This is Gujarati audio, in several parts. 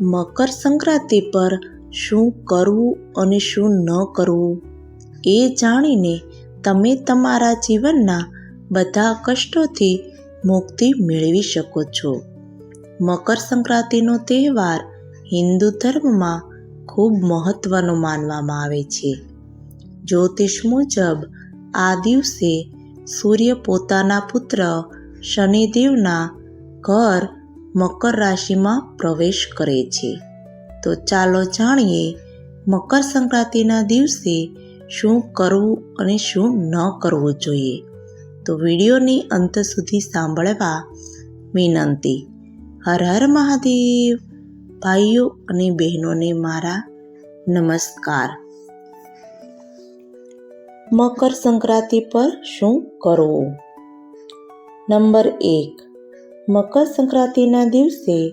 મકર સંક્રાંતિ પર શું કરવું અને શું ન કરવું એ જાણીને તમે તમારા જીવનના બધા કષ્ટોથી મુક્તિ મેળવી શકો છો. મકર સંક્રાંતિનો તહેવાર હિન્દુ ધર્મમાં ખૂબ મહત્વનો માનવામાં આવે છે. જ્યોતિષ મુજબ આ દિવસે સૂર્ય પોતાના પુત્ર શનિદેવના ઘર મકર રાશિમાં પ્રવેશ કરે છે. તો ચાલો જાણીએ મકર સંક્રાંતિના દિવસે શું કરવું અને શું ન કરવું જોઈએ. તો વિડીયોની અંત સુધી સાંભળવા વિનંતી. હર હર મહાદેવ. ભાઈઓ અને બહેનોને મારા નમસ્કાર. મકર સંક્રાંતિ પર શું કરવું? નંબર એક. મકર સંક્રાંતિના દિવસે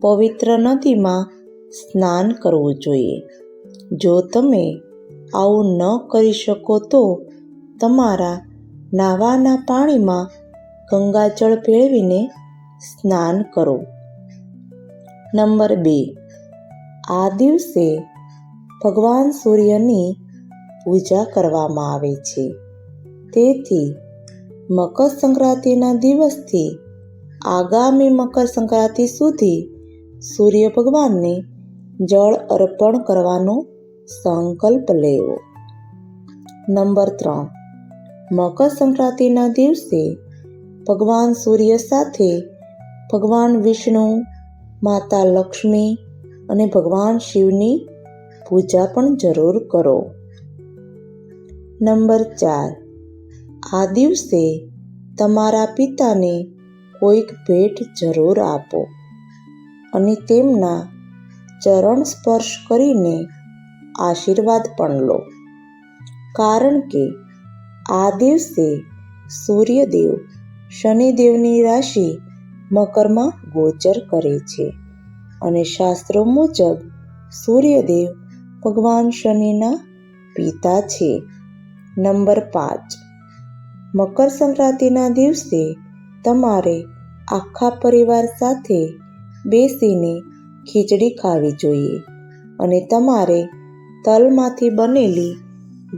પવિત્ર નદીમાં સ્નાન કરવું જોઈએ. જો તમે આવું ન કરી શકો તો તમારા નાવાના પાણીમાં ગંગાજળ ભેળવીને સ્નાન કરો. નંબર બે. આ દિવસે ભગવાન સૂર્યની પૂજા કરવામાં આવે છે. તેથી મકર સંક્રાંતિના દિવસથી આગામી મકર સંક્રાંતિ સુધી સૂર્ય ભગવાનને જળ અર્પણ કરવાનો સંકલ્પ લેવો. નંબર ત્રણ. મકર સંક્રાંતિના દિવસે ભગવાન સૂર્ય સાથે ભગવાન વિષ્ણુ, માતા લક્ષ્મી અને ભગવાન શિવની પૂજા પણ જરૂર કરો. નંબર ચાર. આ દિવસે તમારા પિતાને કોઈક ભેટ જરૂર આપો. અને તેમના ચરણ સ્પર્શ કરીને આશીર્વાદ પણ લો. કારણ કે આ દિવસે સૂર્યદેવ શનિદેવની રાશિ મકરમાં ગોચર કરે છે અને શાસ્ત્રો મુજબ સૂર્યદેવ ભગવાન શનિના પિતા છે. નંબર પાંચ. મકર સંક્રાંતિના દિવસે તમારે આખા પરિવાર સાથે બેસીને ખીચડી ખાવી જોઈએ અને તમારે તલમાંથી બનેલી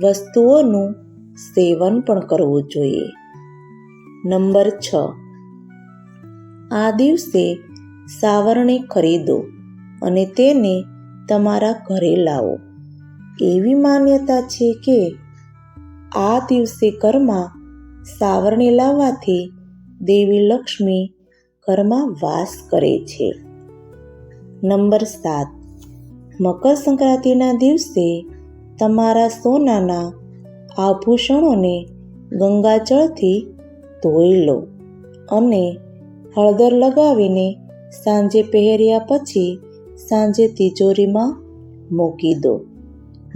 વસ્તુઓનું સેવન પણ કરવું જોઈએ. નંબર છ. આ દિવસે સાવરણી ખરીદો અને તેને તમારા ઘરે લાવો. એવી માન્યતા છે કે આ દિવસે ઘરમાં સાવરણી લાવવાથી દેવી લક્ષ્મી ઘરમાં વાસ કરે છે. નંબર સાત. મકર સંક્રાંતિના દિવસે તમારા સોનાના આભૂષણોને ગંગાજળથી ધોઈ લો અને હળદર લગાવીને સાંજે પહેર્યા પછી સાંજે તિજોરીમાં મૂકી દો.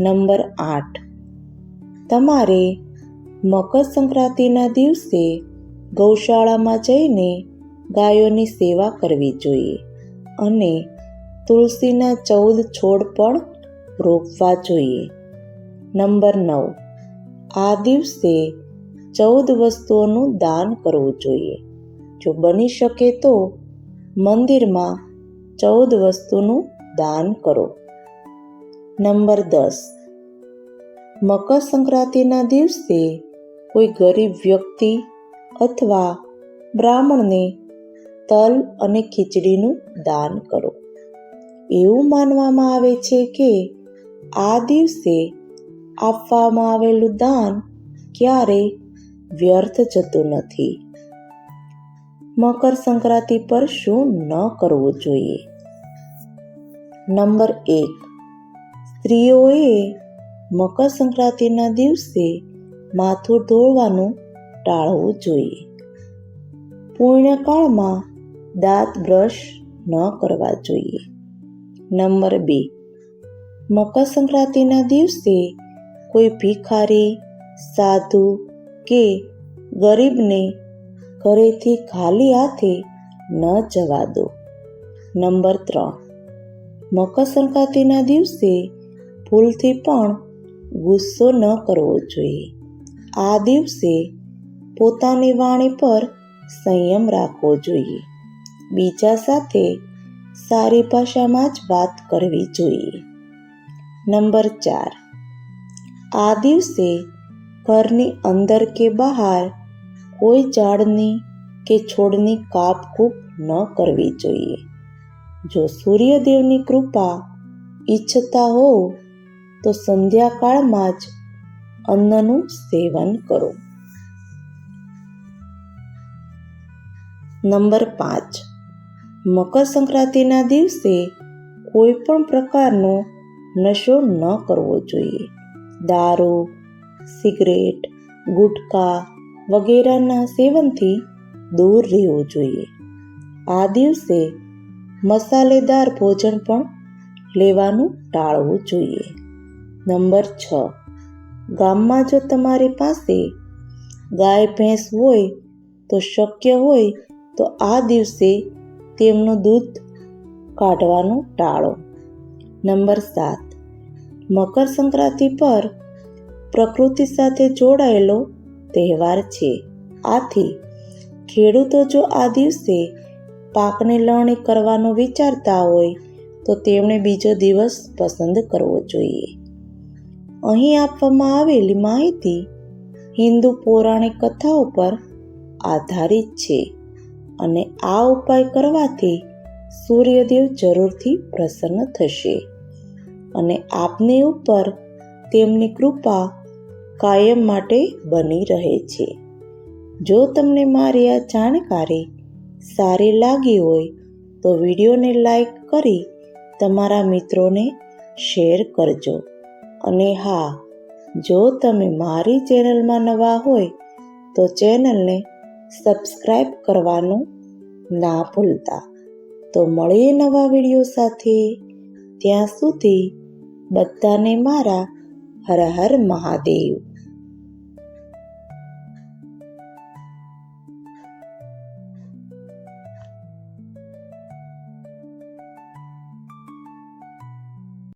નંબર આઠ. તમારે મકર સંક્રાંતિના દિવસે ગૌશાળામાં જઈને ગાયોની સેવા કરવી જોઈએ અને તુલસીના ચૌદ છોડ પણ રોપવા જોઈએ. નંબર નવ. આ દિવસે ચૌદ વસ્તુઓનું દાન કરવું જોઈએ. જો બની શકે તો મંદિરમાં ચૌદ વસ્તુનું દાન કરો. નંબર દસ. મકર સંક્રાંતિના દિવસે કોઈ ગરીબ વ્યક્તિ અથવા બ્રાહ્મણને તલ અને ખીચડીનું દાન કરો. એવું માનવામાં આવે છે કે આ દિવસે આપવામાં આવેલું દાન ક્યારેય વ્યર્થ જતું નથી. મકર સંક્રાંતિ પર શું ન કરવું જોઈએ? નંબર એક. સ્ત્રીઓએ મકર સંક્રાંતિના દિવસે માથું ધોવાનું ટાળવું જોઈએ. પૂર્ણકાળમાં દાંત બ્રશ ન કરવા જોઈએ. નંબર બે. મકર સંક્રાંતિના દિવસે કોઈ ભિખારી, સાધુ કે ગરીબને ઘરેથી ખાલી હાથે ન જવા દો. નંબર ત્રણ. મકર સંક્રાંતિના દિવસે ભૂલથી પણ ગુસ્સો ન કરવો જોઈએ. આ દિવસે પોતાની વાણી પર સંયમ રાખવો જોઈએ. બીજા સાથે સારી ભાષામાં જ વાત કરવી જોઈએ. નંબર ચાર. આ દિવસે ઘરની અંદર કે બહાર કોઈ ઝાડની કે છોડની કાપકૂપ ન કરવી જોઈએ. જો સૂર્યદેવની કૃપા ઈચ્છતા હોવ, તો સંધ્યાકાળમાં જ અન્નનું સેવન કરો. નંબર પાંચ. મકર સંક્રાંતિના દિવસે કોઈ પણ પ્રકારનો નશો ન કરવો જોઈએ. દારૂ, સિગરેટ, ગુટકા વગેરેના સેવનથી દૂર રહેવું જોઈએ. આ દિવસે મસાલેદાર ભોજન પણ લેવાનું ટાળવું જોઈએ. નંબર છ. ગામમાં જો તમારી પાસે ગાય, ભેંસ હોય તો શક્ય હોય તો આ દિવસે તેમનું દૂધ કાઢવાનું ટાળો. નંબર સાત. મકર સંક્રાંતિ પર પ્રકૃતિ સાથે જોડાયેલો તહેવાર છે. આથી ખેડૂતો જો આ દિવસે પાકની લણણી કરવાનું વિચારતા હોય, તો તેમણે બીજો દિવસ પસંદ કરવો જોઈએ. અહીં આપવામાં આવેલી માહિતી હિન્દુ પૌરાણિક કથાઓ પર આધારિત છે. અને આ ઉપાય કરવાથી સૂર્યદેવ જરૂરથી પ્રસન્ન થશે. અને આપની ઉપર તેમની કૃપા કાયમ માટે બની રહે છે. જો તમને મારી આ જાણકારી સારી લાગી હોય, તો વિડીયોને લાઈક કરી તમારા મિત્રોને શેર કરજો. અને હા, જો તમે મારી ચેનલમાં નવા હોય, તો ચેનલને સબસ્ક્રાઈબ કરવાનું ના ભૂલતા. તો મળીએ નવા વીડિયો સાથે. ત્યાં સુધી બધાને મારા હર હર મહાદેવ.